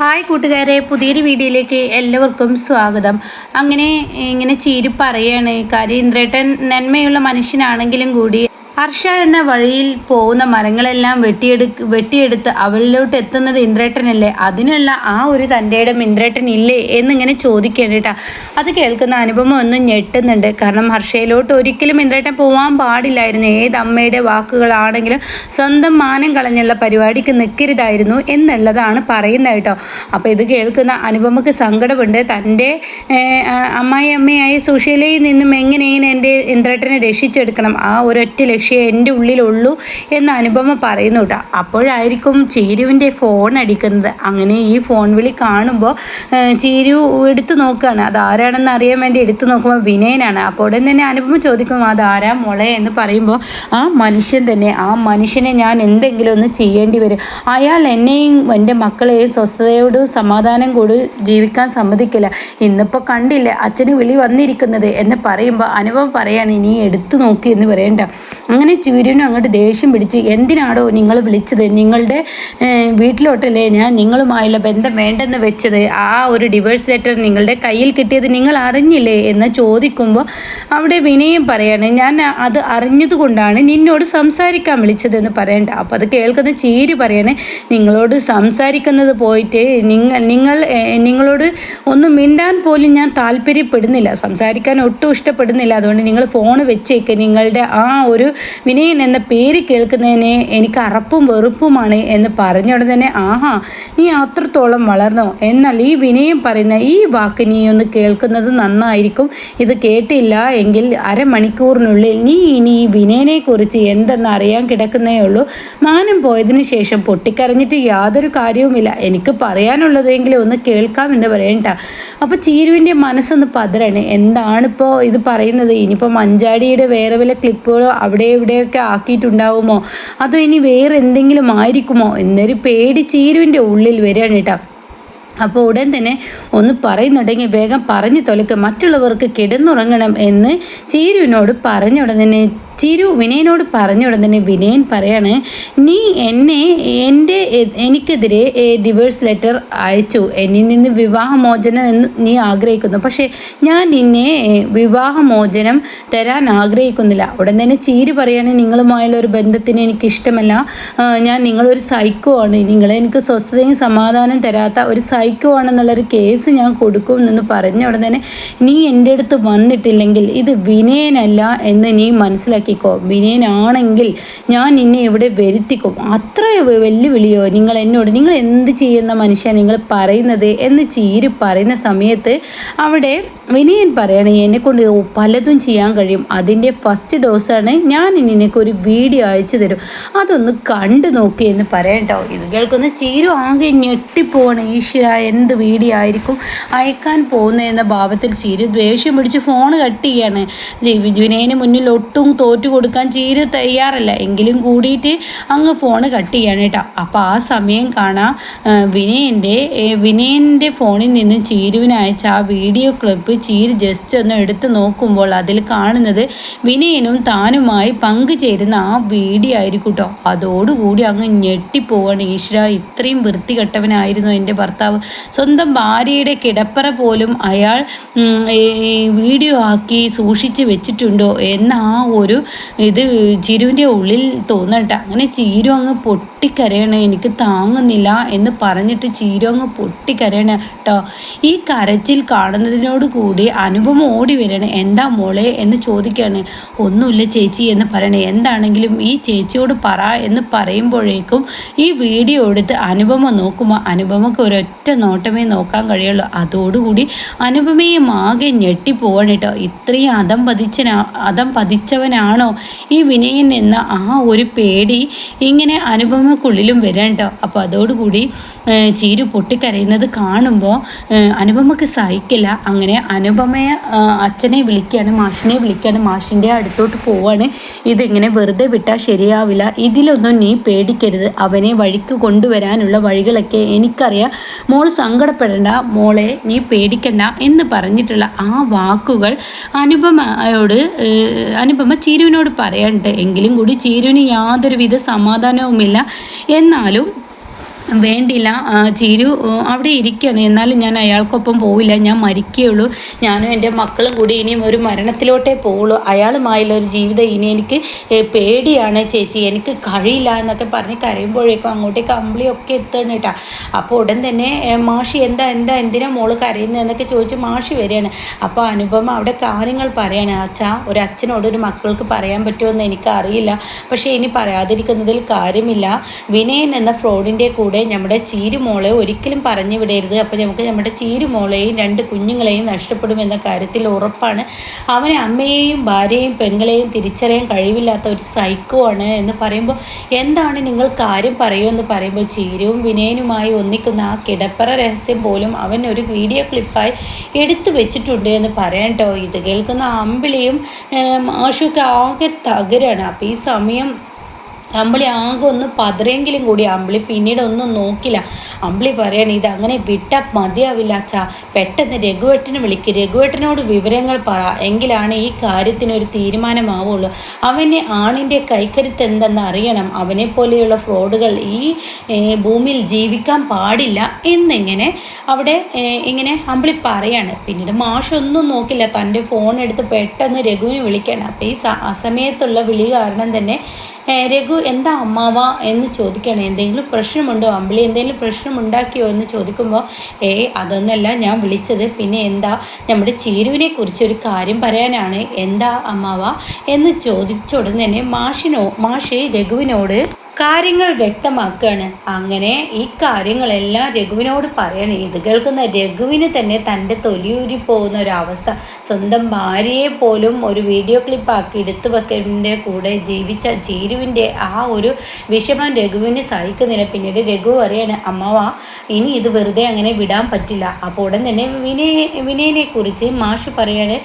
Hi കൂട്ടുകാരെ പുതിയൊരു വീഡിയോയിലേക്ക് എല്ലാവർക്കും സ്വാഗതം. അങ്ങനെ ഇങ്ങനെ ചീരി പറയാണ്. കാര്യം ഇന്ദ്രേട്ടൻ നന്മയുള്ള മനുഷ്യനാണെങ്കിലും കൂടി ഹർഷ എന്ന വഴിയിൽ പോകുന്ന മരങ്ങളെല്ലാം വെട്ടിയെടു വെട്ടിയെടുത്ത് അവളിലോട്ട് എത്തുന്നത് ഇന്ദ്രേട്ടനല്ലേ? അതിനുള്ള ആ ഒരു തന്റെ ഇന്ദ്രേട്ടൻ ഇല്ലേ എന്നിങ്ങനെ ചോദിക്കണം കേട്ടോ അത് കേൾക്കുന്ന അനുപമ ഒന്ന് ഞെട്ടുന്നുണ്ട്. കാരണം ഹർഷയിലോട്ട് ഒരിക്കലും ഇന്ദ്രേട്ടൻ പോകാൻ പാടില്ലായിരുന്നു. ഏത് അമ്മയുടെ വാക്കുകളാണെങ്കിലും സ്വന്തം മാനം കളഞ്ഞുള്ള പരിപാടിക്ക് നിൽക്കരുതായിരുന്നു എന്നുള്ളതാണ് പറയുന്നത് കേട്ടോ. അപ്പോൾ ഇത് കേൾക്കുന്ന അനുപമക്ക് സങ്കടമുണ്ട്. തന്റെ അമ്മായി അമ്മയായ സുശീലയിൽ നിന്നും എങ്ങനെയാണ് എന്റെ ഇന്ദ്രേട്ടനെ രക്ഷിച്ചെടുക്കണം? ആ ഒരൊറ്റ ലക്ഷ്യം എന്റെ ഉള്ളിലുള്ളൂ എന്ന് അനുപമ പറയുന്നു കേട്ടോ അപ്പോഴായിരിക്കും ചീരുവിന്റെ ഫോൺ അടിക്കുന്നത്. അങ്ങനെ ഈ ഫോൺ വിളി കാണുമ്പോൾ ചീരു എടുത്തു നോക്കുകയാണ് അത് ആരാണെന്ന് അറിയാൻ വേണ്ടി എടുത്തു നോക്കുമ്പോൾ വിനയനാണ്. അപ്പോൾ ഉടൻ തന്നെ അനുപമ ചോദിക്കും അതാരാ മുള? എന്ന് പറയുമ്പോൾ ആ മനുഷ്യൻ തന്നെ. ആ മനുഷ്യനെ ഞാൻ എന്തെങ്കിലും ഒന്ന് ചെയ്യേണ്ടി വരും. അയാൾ എന്നെയും എന്റെ മക്കളെയും സ്വസ്ഥതയോടും സമാധാനം കൂടി ജീവിക്കാൻ സമ്മതിക്കില്ല. ഇന്നിപ്പോൾ കണ്ടില്ലേ അച്ഛന് വിളി വന്നിരിക്കുന്നത് എന്ന് പറയുമ്പോൾ അനുഭവം പറയാണ് ഇനി എടുത്തു നോക്കി എന്ന് പറയണ്ട. അങ്ങനെ ചൂര്യനും അങ്ങോട്ട് ദേഷ്യം പിടിച്ച് എന്തിനാണോ നിങ്ങൾ വിളിച്ചത്? നിങ്ങളുടെ വീട്ടിലോട്ടല്ലേ ഞാൻ നിങ്ങളുമായുള്ള ബന്ധം വേണ്ടെന്ന് വെച്ചത്? ആ ഒരു ഡിവേഴ്സ് ലെറ്റർ നിങ്ങളുടെ കയ്യിൽ കിട്ടിയത് നിങ്ങൾ അറിഞ്ഞില്ലേ? എന്ന് ചോദിക്കുമ്പോൾ അവിടെ വിനയം പറയാണ് ഞാൻ അത് അറിഞ്ഞതുകൊണ്ടാണ് നിന്നോട് സംസാരിക്കാൻ വിളിച്ചതെന്ന് പറയണ്ട. അപ്പോൾ അത് കേൾക്കുന്ന ചീരി പറയാണ് നിങ്ങളോട് സംസാരിക്കുന്നത് പോയിട്ട് നിങ്ങൾ നിങ്ങൾ നിങ്ങളോട് ഒന്നും മിണ്ടാൻ പോലും ഞാൻ താല്പര്യപ്പെടുന്നില്ല. സംസാരിക്കാൻ ഒട്ടും ഇഷ്ടപ്പെടുന്നില്ല. അതുകൊണ്ട് നിങ്ങൾ ഫോൺ വെച്ചേക്ക്. നിങ്ങളുടെ ആ ഒരു വിനയൻ എന്ന പേര് കേൾക്കുന്നതിനെ എനിക്ക് അറപ്പും വെറുപ്പുമാണ് എന്ന് പറഞ്ഞ തന്നെ ആഹാ നീ അത്രത്തോളം വളർന്നോ? എന്നാൽ ഈ വിനയം പറയുന്ന ഈ വാക്ക് നീ ഒന്ന് കേൾക്കുന്നത് നന്നായിരിക്കും. ഇത് കേട്ടില്ല എങ്കിൽ അരമണിക്കൂറിനുള്ളിൽ നീ ഇനി ഈ വിനയനെ കുറിച്ച് എന്തെന്ന് അറിയാൻ കിടക്കുന്നേ ഉള്ളൂ. മാനം പോയതിനു ശേഷം പൊട്ടിക്കരഞ്ഞിട്ട് യാതൊരു കാര്യവുമില്ല. എനിക്ക് പറയാനുള്ളതെങ്കിലും ഒന്ന് കേൾക്കാം എന്ന് പറയണ്ട അപ്പോൾ ചീരുവിന്റെ മനസ്സൊന്ന് പതറാണ്. എന്താണിപ്പോൾ ഇത് പറയുന്നത്? ഇനിയിപ്പോൾ മഞ്ചാടിയുടെ വേറെ വല്ല ക്ലിപ്പുകളോ അവിടെ ഇവിടെയൊക്കെ ആക്കിയിട്ടുണ്ടാവുമോ? അതോ ഇനി വേറെ എന്തെങ്കിലും ആയിരിക്കുമോ? എന്നൊരു പേടി ചീരുവിന്റെ ഉള്ളിൽ വരികയാണ് കേട്ടോ. അപ്പോൾ ഉടൻ തന്നെ ഒന്ന് പറയുന്നുണ്ടെങ്കിൽ വേഗം പറഞ്ഞു തൊലക്ക്. മറ്റുള്ളവർക്ക് കിടന്നുറങ്ങണം എന്ന് ചീരുവിനോട് പറഞ്ഞ ഉടൻ തന്നെ ചിരു വിനയനോട് പറഞ്ഞ ഉടൻ തന്നെ വിനയൻ പറയാണ് നീ എന്നെ എന്റെ എനിക്കെതിരെ ഡിവേഴ്സ് ലെറ്റർ അയച്ചു. എന്നിൽ നിന്ന് വിവാഹമോചനം എന്ന് നീ ആഗ്രഹിക്കുന്നു. പക്ഷേ ഞാൻ നിന്നെ വിവാഹമോചനം തരാൻ ആഗ്രഹിക്കുന്നില്ല. ഉടൻ തന്നെ ചീര് പറയാണ് നിങ്ങളുമായുള്ള ഒരു ബന്ധത്തിന് എനിക്ക് ഇഷ്ടമല്ല ഞാൻ നിങ്ങളൊരു സൈക്കോ ആണ്. നിങ്ങൾ എനിക്ക് സ്വസ്ഥതയും സമാധാനം തരാത്ത ഒരു സൈക്കോ ആണെന്നുള്ളൊരു കേസ് ഞാൻ കൊടുക്കും എന്ന് പറഞ്ഞ ഉടൻ തന്നെ നീ എന്റെ അടുത്ത് വന്നിട്ടില്ലെങ്കിൽ ഇത് വിനയനല്ല എന്ന് നീ മനസ്സിലാക്കി. മനസ്സിലാക്കിക്കോ വിനയനാണെങ്കിൽ ഞാൻ നിന്നെ ഇവിടെ വരുത്തിക്കും? അത്ര വെല്ലുവിളിയോ നിങ്ങൾ എന്നോട്? നിങ്ങൾ എന്ത് ചെയ്യുന്ന മനുഷ്യ? നിങ്ങൾ പറയുന്നത് എന്ന് ചീര് പറയുന്ന സമയത്ത് അവിടെ വിനയൻ പറയണേ എന്നെ കൊണ്ട് പലതും ചെയ്യാൻ കഴിയും. അതിന്റെ ഫസ്റ്റ് ഡോസാണ് ഞാൻ നിനക്കൊരു വീഡിയോ അയച്ചു തരും. അതൊന്ന് കണ്ടു നോക്കി എന്ന് പറയട്ടോ ഇത് കേൾക്കുന്ന ചീരു ആകെ ഞെട്ടിപ്പോവാണ്. ഈശ്വര എന്ത് വീഡിയോ ആയിരിക്കും അയക്കാൻ പോകുന്നതെന്ന ഭാവത്തിൽ ചീരു ദേഷ്യം പിടിച്ച് ഫോൺ കട്ട് ചെയ്യാണ്. വിനയന് മുന്നിൽ ഒട്ടും തോറ്റു കൊടുക്കാൻ ചീരു തയ്യാറല്ല. എങ്കിലും കൂടിയിട്ട് അങ്ങ് ഫോൺ കട്ട് ചെയ്യാണ് കേട്ടോ അപ്പോൾ ആ സമയം കാണാം വിനയന്റെ വിനയന്റെ ഫോണിൽ നിന്ന് ചീരുവിനയച്ച ആ വീഡിയോ ക്ലിപ്പ് ചീര് ജസ്റ്റ് ഒന്ന് എടുത്തു നോക്കുമ്പോൾ അതിൽ കാണുന്നത് വിനയനും താനുമായി പങ്കുചേരുന്ന ആ വീഡിയോ ആയിരിക്കും കേട്ടോ അതോടുകൂടി അങ്ങ് ഞെട്ടിപ്പോവാണ്. ഈശ്വര ഇത്രയും വൃത്തികെട്ടവനായിരുന്നു എന്റെ ഭർത്താവ്. സ്വന്തം ഭാര്യയുടെ കിടപ്പറ പോലും അയാൾ വീഡിയോ ആക്കി സൂക്ഷിച്ച് വെച്ചിട്ടുണ്ടോ എന്ന ആ ഒരു ഇത് ചിരുവിന്റെ ഉള്ളിൽ തോന്നട്ടെ. അങ്ങനെ ചീരു അങ്ങ് പൊട്ടിക്കരയണ. എനിക്ക് താങ്ങുന്നില്ല എന്ന് പറഞ്ഞിട്ട് ചീരു അങ്ങ് പൊട്ടിക്കരയണ കേട്ടോ ഈ കരച്ചിൽ കാണുന്നതിനോട് കൂടി അനുപമ ഓടി വരണേ എന്താ മോളെ? എന്ന് ചോദിക്കുകയാണ്. ഒന്നുമില്ല ചേച്ചി എന്ന് പറയണേ. എന്താണെങ്കിലും ഈ ചേച്ചിയോട് പറ എന്ന് പറയുമ്പോഴേക്കും ഈ വീഡിയോ എടുത്ത് അനുപമ നോക്കുമ്പോൾ അനുപമക്ക് ഒരൊറ്റ നോട്ടമേ നോക്കാൻ കഴിയുള്ളൂ. അതോടുകൂടി അനുപമയും ആകെ ഞെട്ടിപ്പോവാണ് കേട്ടോ. ഇത്രയും അതം പതിച്ചനാ അതം പതിച്ചവനാണോ ഈ വിനയൻ എന്ന ആ ഒരു പേടി ഇങ്ങനെ അനുപമക്കുള്ളിലും വരാൻ കേട്ടോ. അപ്പോൾ അതോടുകൂടി ചീരു പൊട്ടിക്കരയുന്നത് കാണുമ്പോൾ അനുപമക്ക് സഹിക്കില്ല. അങ്ങനെ അനുപമയെ അച്ഛനെ വിളിക്കുകയാണ് മാഷിനെ വിളിക്കുകയാണ് മാഷിന്റെ അടുത്തോട്ട് പോവാണ്. ഇതിങ്ങനെ വെറുതെ വിട്ടാൽ ശരിയാവില്ല. ഇതിലൊന്നും നീ പേടിക്കരുത്. അവനെ വഴിക്ക് കൊണ്ടുവരാനുള്ള വഴികളൊക്കെ എനിക്കറിയാം. മോൾ സങ്കടപ്പെടേണ്ട. മോളെ നീ പേടിക്കണ്ട എന്ന് പറഞ്ഞിട്ടുള്ള ആ വാക്കുകൾ അനുപമയോട് അനുപമ ചീരുവിനോട് പറയാനുണ്ട് എങ്കിലും കൂടി ചീരുവിന് യാതൊരുവിധ സമാധാനവുമില്ല. എന്നാലും വേണ്ടില്ല ചിരു അവിടെ ഇരിക്കുകയാണ്. എന്നാലും ഞാൻ അയാൾക്കൊപ്പം പോവില്ല. ഞാൻ മരിക്കുകയുള്ളൂ. ഞാനും എന്റെ മക്കളും കൂടി ഇനിയും ഒരു മരണത്തിലോട്ടേ പോവുള്ളൂ. അയാളുമായുള്ള ഒരു ജീവിതം ഇനി എനിക്ക് പേടിയാണ് ചേച്ചി. എനിക്ക് കഴിയില്ല എന്നൊക്കെ പറഞ്ഞ് കരയുമ്പോഴേക്കും അങ്ങോട്ടേക്ക് അമ്പിളിയൊക്കെ എത്തണം കേട്ടോ. അപ്പോൾ ഉടൻ തന്നെ മാഷി എന്താ എന്താ എന്തിനാ മോൾ കരയുന്നത് എന്നൊക്കെ ചോദിച്ച് മാഷി വരികയാണ്. അപ്പോൾ അനുപമ അവിടെ കാര്യങ്ങൾ പറയാണ്. അച്ഛാ ഒരു അച്ഛനോട് ഒരു മക്കൾക്ക് പറയാൻ പറ്റുമെന്ന് എനിക്കറിയില്ല. പക്ഷേ ഇനി പറയാതിരിക്കുന്നതിൽ കാര്യമില്ല. വിനയൻ എന്ന ഫ്രോഡിന്റെ കൂടെ നമ്മുടെ ചീരുമോളെ ഒരിക്കലും പറഞ്ഞു വിടരുത്. അപ്പോൾ നമുക്ക് നമ്മുടെ ചീരുമോളെയും രണ്ട് കുഞ്ഞുങ്ങളെയും നഷ്ടപ്പെടുമെന്ന കാര്യത്തിൽ ഉറപ്പാണ്. അവനെ അമ്മയെയും ഭാര്യയെയും പെങ്ങളെയും തിരിച്ചറിയാൻ കഴിവില്ലാത്ത ഒരു സൈക്കോ ആണ് എന്ന് പറയുമ്പോൾ എന്താണ് നിങ്ങൾ കാര്യം പറയുമെന്ന് പറയുമ്പോൾ ചീരുവും വിനയനുമായി ഒന്നിക്കുന്ന ആ കിടപ്പറ രഹസ്യം പോലും അവൻ ഒരു വീഡിയോ ക്ലിപ്പായി എടുത്തു വെച്ചിട്ടുണ്ട് എന്ന് പറയണ്ടോ ഇത് കേൾക്കുന്ന അമ്പിളിയും ഏഹ്, ആകെ തകരാണ്. അപ്പോൾ ഈ സമയം അമ്പിളി ആകെ ഒന്ന് പതിരെങ്കിലും കൂടി അമ്പിളി പിന്നീട് ഒന്നും നോക്കില്ല. അമ്പിളി പറയാണ് ഇത് അങ്ങനെ വിട്ടാൽ മതിയാവില്ല അച്ഛാ. പെട്ടെന്ന് രഘുവേട്ടനെ വിളിക്ക്. രഘുവേട്ടനോട് വിവരങ്ങൾ പറ. എങ്കിലാണ് ഈ കാര്യത്തിനൊരു തീരുമാനമാവുള്ളൂ. അവന്റെ ആണിന്റെ കൈക്കരുത്ത് എന്തെന്ന് അറിയണം. അവനെ പോലെയുള്ള ഫ്രോഡുകൾ ഈ ഭൂമിയിൽ ജീവിക്കാൻ പാടില്ല എന്നിങ്ങനെ അവിടെ ഇങ്ങനെ അമ്പിളി പറയാണ്. പിന്നീട് മാഷൊന്നും നോക്കില്ല. തന്റെ ഫോൺ എടുത്ത് പെട്ടെന്ന് രഘുവിനെ വിളിക്കണം. അപ്പോൾ ഈ സമയത്തുള്ള അസമയത്തുള്ള വിളി കാരണം തന്നെ രഘു എന്താ അമ്മാവ? എന്ന് ചോദിക്കണം എന്തെങ്കിലും പ്രശ്നമുണ്ടോ? അമ്പിളി എന്തെങ്കിലും പ്രശ്നം ഉണ്ടാക്കിയോ എന്ന് ചോദിക്കുമ്പോൾ ഏ അതൊന്നല്ല ഞാൻ വിളിച്ചത് പിന്നെ എന്താ? നമ്മുടെ ചീരുവിനെ കുറിച്ച് ഒരു കാര്യം പറയാനാണ്. എന്താ അമ്മാവ? എന്ന് ചോദിച്ച ഉടൻ തന്നെ മാഷിനോ മാഷി രഘുവിനോട് കാര്യങ്ങൾ വ്യക്തമാക്കുകയാണ്. അങ്ങനെ ഈ കാര്യങ്ങളെല്ലാം രഘുവിനോട് പറയണം. ഇത് കേൾക്കുന്ന രഘുവിന് തന്നെ തന്റെ തൊലിയൂരി പോകുന്ന ഒരവസ്ഥ. സ്വന്തം ഭാര്യയെ പോലും ഒരു വീഡിയോ ക്ലിപ്പാക്കി എടുത്തു വെക്കലിന്റെ കൂടെ ജീവിച്ച ജീരുവിന്റെ ആ ഒരു വിഷമം രഘുവിന് സഹിക്കുന്നില്ല. പിന്നീട് രഘു പറയാണ് അമ്മവ ഇനി ഇത് വെറുതെ അങ്ങനെ വിടാൻ പറ്റില്ല. അപ്പോൾ ഉടൻ തന്നെ വിനയ വിനയനെ കുറിച്ച് മാഷ് പറയാണ്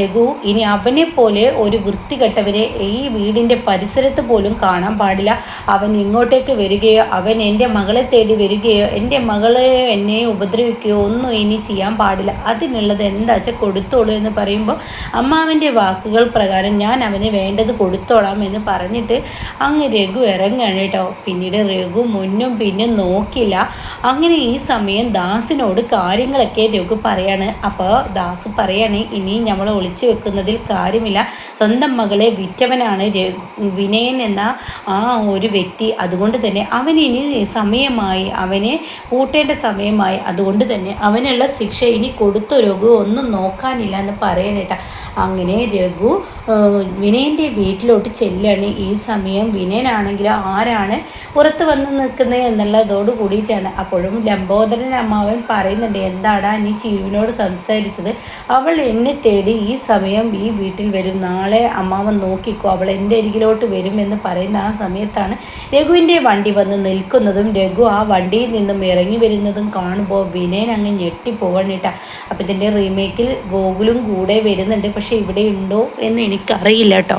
രഘു ഇനി അവനെ പോലെ ഒരു വൃത്തികെട്ടവരെ ഈ വീടിന്റെ പരിസരത്ത് പോലും കാണാൻ പാടില്ല. അവൻ ഇങ്ങോട്ടേക്ക് വരികയോ അവൻ എന്റെ മകളെ തേടി വരികയോ എന്റെ മകളെ എന്നെ ഉപദ്രവിക്കുകയോ ഒന്നും ഇനി ചെയ്യാൻ പാടില്ല. അതിനുള്ളത് എന്താ വെച്ചാൽ കൊടുത്തോളൂ എന്ന് പറയുമ്പോൾ അമ്മാവന്റെ വാക്കുകൾ പ്രകാരം ഞാൻ അവന് വേണ്ടത് കൊടുത്തോളാം എന്ന് പറഞ്ഞിട്ട് അങ്ങ് രഘു ഇറങ്ങുകയാണ് കേട്ടോ. പിന്നീട് രഘു മുന്നും പിന്നും നോക്കില്ല. അങ്ങനെ ഈ സമയം ദാസിനോട് കാര്യങ്ങളൊക്കെ രഘു പറയാണ്. അപ്പോൾ ദാസ് പറയാണ് ഇനി നമ്മൾ ഒളിച്ചു വെക്കുന്നതിൽ കാര്യമില്ല. സ്വന്തം മകളെ വിറ്റവനാണ് വിനയൻ എന്ന ആ ഒരു വ്യക്തി അതുകൊണ്ട് തന്നെ അവനിനി സമയമായി അവനെ കൂട്ടേണ്ട സമയമായി അതുകൊണ്ട് തന്നെ അവനുള്ള ശിക്ഷ ഇനി കൊടുത്ത രഘു ഒന്നും നോക്കാനില്ല എന്ന് പറയാനേട്ട അങ്ങനെ രഘു വിനയന്റെ വീട്ടിലോട്ട് ചെല്ലാണ്. ഈ സമയം വിനയനാണെങ്കിൽ ആരാണ് പുറത്ത് വന്ന് നിൽക്കുന്നത് എന്നുള്ളതോട് കൂടിയിട്ടാണ്. അപ്പോഴും ലംബോദരൻ അമ്മാവൻ പറയുന്നുണ്ട് എന്താടാ നീ ചീരുവിനോട് സംസാരിച്ചത്? അവൾ എന്നെ തേടി ഈ സമയം ഈ വീട്ടിൽ വരും. നാളെ അമ്മാവൻ നോക്കിക്കോ അവൾ എന്റെ അരികിലോട്ട് വരും എന്ന് പറയുന്ന ആ സമയത്താണ് രഘുവിന്റെ വണ്ടി വന്ന് നിൽക്കുന്നതും രഘു ആ വണ്ടിയിൽ നിന്നും ഇറങ്ങി വരുന്നതും കാണുമ്പോൾ വിനയൻ അങ്ങ് ഞെട്ടിപ്പോകണിട്ട. അപ്പം ഇതിന്റെ റീമേക്കിൽ ഗോകുലും കൂടെ വരുന്നുണ്ട്. പക്ഷേ ഇവിടെ ഉണ്ടോ എന്ന് എനിക്കറിയില്ല കേട്ടോ.